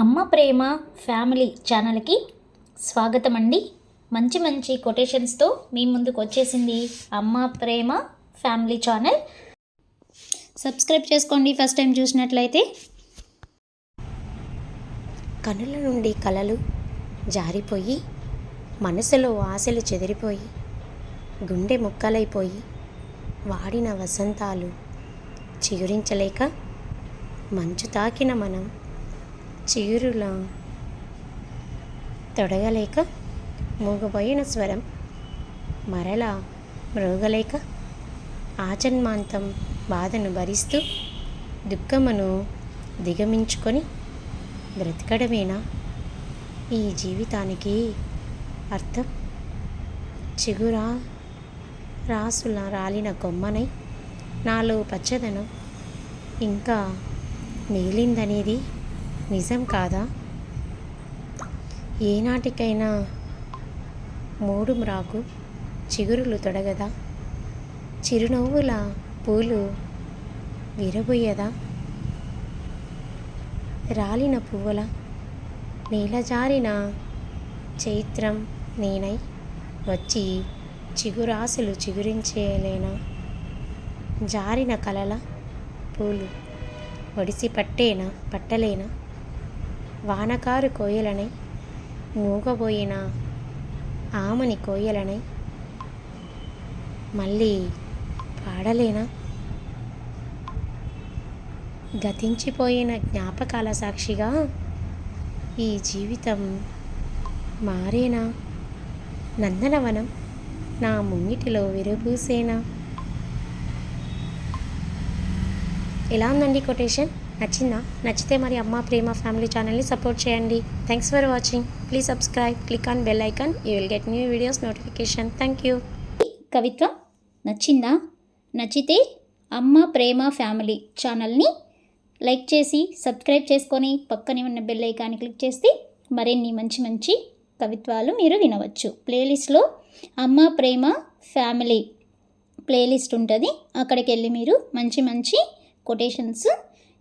అమ్మ ప్రేమ ఫ్యామిలీ ఛానల్కి స్వాగతం అండి మంచి మంచి కొటేషన్స్తో మీ ముందుకు వచ్చేసింది అమ్మ ప్రేమ ఫ్యామిలీ ఛానల్. సబ్స్క్రైబ్ చేసుకోండి ఫస్ట్ టైం చూసినట్లయితే. కనుల నుండి కలలు జారిపోయి మనసులో ఆశలు చెదిరిపోయి గుండె ముక్కలైపోయి వాడిన వసంతాలు చిగురించలేక మంచు తాకిన మనం చిగురుల తొడగలేక మూగబోయిన స్వరం. మరలా మృగలేక ఆజన్మాంతం బాధను భరిస్తూ దుఃఖమును దిగమించుకొని బ్రతకడమేనా? ఈ జీవితానికి అర్థం? చిగురా రాసుల రాలిన కొమ్మనై నాలో పచ్చదనం ఇంకా మిగిలిందనేది నిజం కాదా? ఏనాటికైనా మూడు మ్రాకు చిగురులు తొడగదా? చిరునవ్వుల పూలు విరబోయదా? రాలిన పువ్వుల నీలజారిన చైత్రం నేనై వచ్చి చిగురాశలు చిగురించేలేనా? జారిన కలల పూలు ఒడిసి పట్టేనా పట్టలేనా? వానకారు కోయలనై మూగబోయిన ఆమని కోయలనై మళ్ళీ పాడలేనా? గతించిపోయిన జ్ఞాపకాల సాక్షిగా ఈ జీవితం మారేనా? నందనవనం నా ముంగిటిలో విరబూసేనా? ఎలా ఉందండి కొటేషన్? నచ్చిందా? నచ్చితే మరి అమ్మ ప్రేమ ఫ్యామిలీ ఛానల్ని సపోర్ట్ చేయండి. Thanks for watching please subscribe click on bell icon you will get new videos notification thank you కవిత్వ నచ్చిందా? నచ్చితే అమ్మ ప్రేమ ఫ్యామిలీ ఛానల్ని లైక్ చేసి సబ్స్క్రైబ్ చేసుకొని పక్కనే ఉన్న బెల్ ఐకాన్ని క్లిక్ చేస్తే మరిన్ని మంచి మంచి కవిత్వాలు మీరు వినవచ్చు. ప్లేలిస్ట్లో అమ్మ ప్రేమ ఫ్యామిలీ ప్లేలిస్ట్ ఉంటుంది. అక్కడికి వెళ్ళి మీరు మంచి మంచి కొటేషన్స్